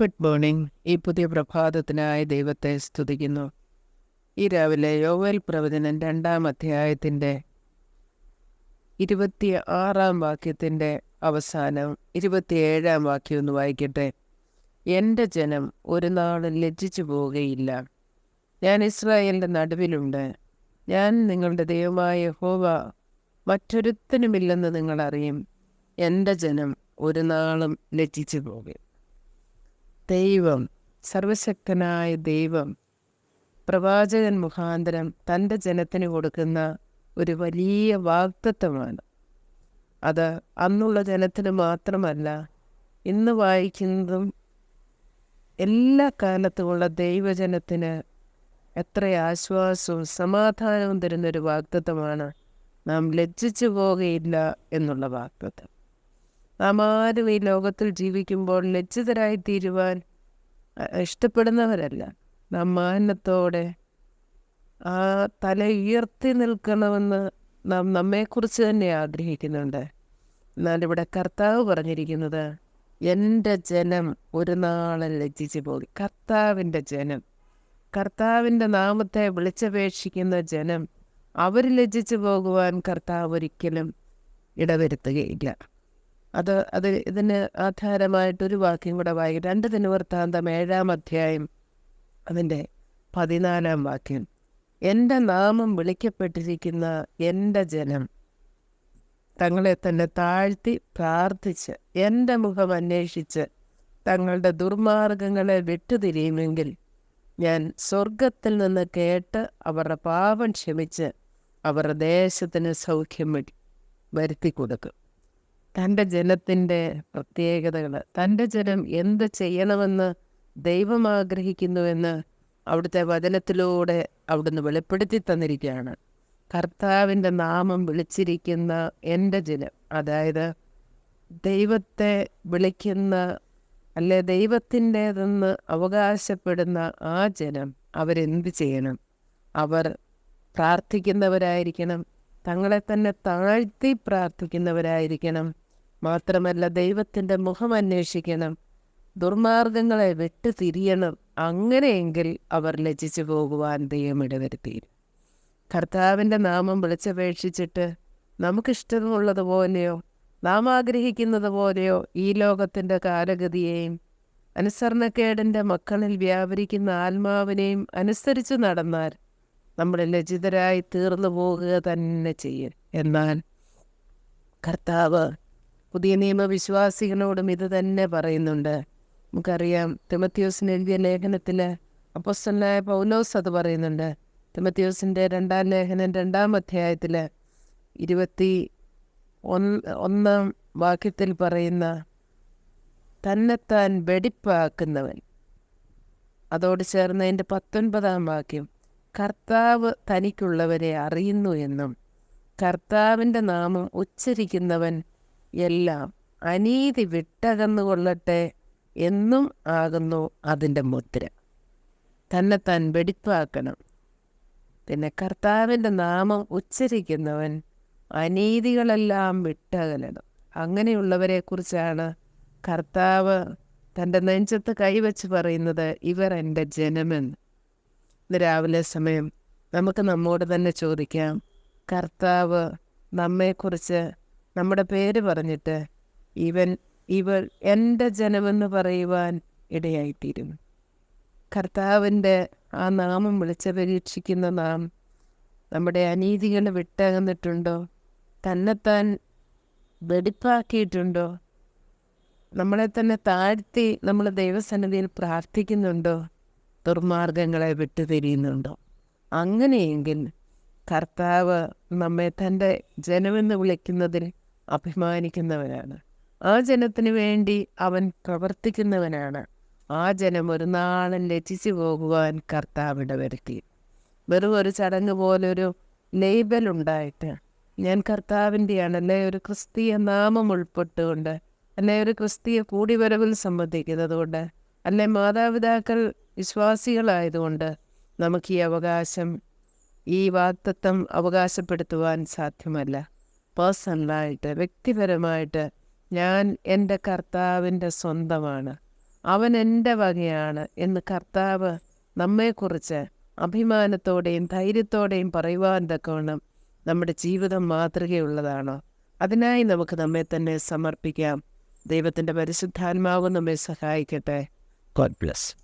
Good morning ഈ പുതിയ പ്രഭാതത്തിനായി ദൈവത്തെ സ്തുതിക്കുന്നു. ഈ രാവിലെ യോവൽ പ്രവചനം രണ്ടാം അധ്യായത്തിന്റെ ഇരുപത്തി ആറാം വാക്യത്തിന്റെ അവസാനം ഇരുപത്തിയേഴാം വാക്യം ഒന്ന് വായിക്കട്ടെ. എന്റെ ജനം ഒരു നാളും ലജ്ജിച്ചു പോവുകയില്ല. ഞാൻ ഇസ്രായേലിന്റെ നടുവിലുണ്ട്. ഞാൻ നിങ്ങളുടെ ദൈവമായ യഹോവ മറ്റൊരുത്തനുമില്ലെന്ന് നിങ്ങൾ അറിയും എന്റെ ജനം ഒരു നാളും ലജ്ജിച്ചു പോകും ദൈവം സർവശക്തനായ ദൈവം പ്രവാചകൻ മുഖാന്തരം തന്റെ ജനത്തിന് കൊടുക്കുന്ന ഒരു വലിയ വാഗ്ദത്വമാണ് അത് അന്നുള്ള ജനത്തിന് മാത്രമല്ല ഇന്ന് വായിക്കുന്നതും എല്ലാ കാലത്തുമുള്ള ദൈവജനത്തിന് എത്ര ആശ്വാസവും സമാധാനവും തരുന്നൊരു വാഗ്ദത്വമാണ് നാം ലജ്ജിച്ചു പോകുകയില്ല എന്നുള്ള വാഗ്ദത്വം നാം ആരും ഈ ലോകത്തിൽ ജീവിക്കുമ്പോൾ ലജ്ജിതരായി തീരുവാൻ ഇഷ്ടപ്പെടുന്നവരല്ല. നാം മാനത്തോടെ ആ തല ഉയർത്തി നിൽക്കണമെന്ന് നാം നമ്മെക്കുറിച്ച് തന്നെ ആഗ്രഹിക്കുന്നുണ്ട്. എന്നാൽ ഇവിടെ കർത്താവ് പറഞ്ഞിരിക്കുന്നത് എന്റെ ജനം ഒരു നാളെ ലജ്ജിച്ചു പോകും കർത്താവിന്റെ ജനം കർത്താവിന്റെ നാമത്തെ വിളിച്ചപേക്ഷിക്കുന്ന ജനം അവർ ലജ്ജിച്ചു പോകുവാൻ കർത്താവ് ഒരിക്കലും ഇടവരുത്തുകയില്ല. അത് അത് ഇതിന് ആധാരമായിട്ടൊരു വാക്യം കൂടെ വായിക്കും. രണ്ട് ദിനവൃത്താന്തം ഏഴാം അധ്യായം അതിന്റെ പതിനാലാം വാക്യം. എന്റെ നാമം വിളിക്കപ്പെട്ടിരിക്കുന്ന എന്റെ ജനം തങ്ങളെ തന്നെ താഴ്ത്തി പ്രാർത്ഥിച്ച് എന്റെ മുഖം അന്വേഷിച്ച് തങ്ങളുടെ ദുർമാർഗങ്ങളെ വിട്ടുതിരിയുമെങ്കിൽ ഞാൻ സ്വർഗത്തിൽ നിന്ന് കേട്ട് അവരുടെ പാപം ക്ഷമിച്ച് അവരുടെ ദേശത്തിന് സൗഖ്യം വരു- വരുത്തി കൊടുക്കും. തന്റെ ജനത്തിന്റെ പ്രത്യേകതകൾ തന്റെ ജനം എന്ത് ചെയ്യണമെന്ന് ദൈവം ആഗ്രഹിക്കുന്നുവെന്ന് അവിടുത്തെ വചനത്തിലൂടെ അവിടുന്ന് വെളിപ്പെടുത്തി തന്നിരിക്കുകയാണ്. കർത്താവിന്റെ നാമം വിളിച്ചിരിക്കുന്ന എന്റെ ജനം അതായത് ദൈവത്തെ വിളിക്കുന്ന അല്ലെ ദൈവത്തിന്റേതെന്ന് അവകാശപ്പെടുന്ന ആ ജനം അവരെന്ത് ചെയ്യണം? അവർ പ്രാർത്ഥിക്കുന്നവരായിരിക്കണം. തങ്ങളെ തന്നെ താഴ്ത്തി പ്രാർത്ഥിക്കുന്നവരായിരിക്കണം. മാത്രമല്ല ദൈവത്തിന്റെ മുഖം അന്വേഷിക്കണം. ദുർമാർഗങ്ങളെ വിട്ടു തിരിയണം. അങ്ങനെയെങ്കിൽ അവർ ലജിച്ചു പോകുവാൻ ദൈവം ഇടവരുത്തിയിരുന്നു കർത്താവിന്റെ നാമം വിളിച്ചപേക്ഷിച്ചിട്ട് നമുക്കിഷ്ടമുള്ളതുപോലെയോ നാം ആഗ്രഹിക്കുന്നത് പോലെയോ ഈ ലോകത്തിന്റെ കാലഗതിയെയും അനുസരണക്കേടിന്റെ മക്കളിൽ വ്യാപരിക്കുന്ന ആത്മാവിനെയും അനുസരിച്ച് നടന്നാൽ നമ്മൾ ലജിതരായി തീർന്നു പോകുക തന്നെ ചെയ്യും. എന്നാൽ കർത്താവ് പുതിയ നിയമവിശ്വാസികളോടും ഇത് തന്നെ പറയുന്നുണ്ട്. നമുക്കറിയാം തിമത്യോസിന് എഴുതിയ ലേഖനത്തിൽ അപ്പൊസ്റ്റലായ പൗലോസ് അത് പറയുന്നുണ്ട്. തിമത്യോസിന്റെ രണ്ടാം ലേഖനം രണ്ടാം അധ്യായത്തിൽ ഇരുപത്തി ഒന്ന് ഒന്നാം വാക്യത്തിൽ പറയുന്ന തന്നെത്താൻ വെടിപ്പാക്കുന്നവൻ. അതോട് ചേർന്ന് അതിന്റെ പത്തൊൻപതാം വാക്യം കർത്താവ് തനിക്കുള്ളവരെ അറിയുന്നു എന്നും കർത്താവിന്റെ നാമം ഉച്ചരിക്കുന്നവൻ എല്ലാം അനീതി വിട്ടകന്നുകൊള്ളട്ടെ എന്നും ആകുന്നു അതിന്റെ മുദ്ര. തന്നെത്താൻ വെടിപ്പാക്കണം. പിന്നെ കർത്താവിന്റെ നാമം ഉച്ചരിക്കുന്നവൻ അനീതികളെല്ലാം വിട്ടകലണം അങ്ങനെയുള്ളവരെക്കുറിച്ചാണ് കർത്താവ് തന്റെ നെഞ്ചത്ത് കൈവച്ച് പറയുന്നത് ഇവർ എന്റെ ജനമെന്ന്. ഇന്ന് രാവിലെ സമയം നമുക്ക് നമ്മോട് തന്നെ ചോദിക്കാം കർത്താവ് നമ്മെക്കുറിച്ച് നമ്മുടെ പേര് പറഞ്ഞിട്ട് ഇവൻ ഇവർ എന്റെ ജനമെന്ന് പറയുവാൻ ഇടയായിത്തീരുന്നു. കർത്താവിന്റെ ആ നാമം വിളിച്ചപരീക്ഷിക്കുന്ന നാം നമ്മുടെ അനീതികൾ വിട്ടകന്നിട്ടുണ്ടോ? തന്നെത്താൻ വെടിപ്പാക്കിയിട്ടുണ്ടോ? നമ്മളെ തന്നെ താഴ്ത്തി നമ്മൾ ദൈവസന്നിധിയിൽ പ്രാർത്ഥിക്കുന്നുണ്ടോ? ദുർമാർഗങ്ങളെ വിട്ടുതിരിയുന്നുണ്ടോ? അങ്ങനെയെങ്കിൽ കർത്താവ് നമ്മെ തന്റെ ജനമെന്ന് വിളിക്കുന്നതിൽ അഭിമാനിക്കുന്നവനാണ്. ആ ജനത്തിന് വേണ്ടി അവൻ പ്രവർത്തിക്കുന്നവനാണ്. ആ ജനം ഒരു നാളും രചിച്ചു പോകുവാൻ കർത്താവിടെ വരുത്തി വെറും ഒരു ചടങ്ങ് പോലൊരു ലേബൽ ഉണ്ടായിട്ട് ഞാൻ കർത്താവിന്റെയാണ് അല്ലെ ഒരു ക്രിസ്തീയ നാമം ഉൾപ്പെട്ടുകൊണ്ട് അല്ലെ ഒരു ക്രിസ്തീയ കൂടിവരവിൽ സംബന്ധിക്കുന്നത് കൊണ്ട് അല്ലെ മാതാപിതാക്കൾ വിശ്വാസികളായതുകൊണ്ട് നമുക്ക് ഈ അവകാശം ഈ വാക്തത്വം അവകാശപ്പെടുത്തുവാൻ സാധ്യമല്ല. പേഴ്സണലായിട്ട് വ്യക്തിപരമായിട്ട് ഞാൻ എന്റെ കർത്താവിന്റെ സ്വന്തമാണ്. അവൻ എന്റെ വകയാണ് എന്ന് കർത്താവ് നമ്മെക്കുറിച്ച് അഭിമാനത്തോടെയും ധൈര്യത്തോടെയും പറയുവാൻ തക്കവണ്ണം നമ്മുടെ ജീവിതം മാതൃകയുള്ളതാണോ? അതിനായി നമുക്ക് നമ്മെ തന്നെ സമർപ്പിക്കാം. ദൈവത്തിന്റെ പരിശുദ്ധാത്മാവ് നമ്മെ സഹായിക്കട്ടെ. God bless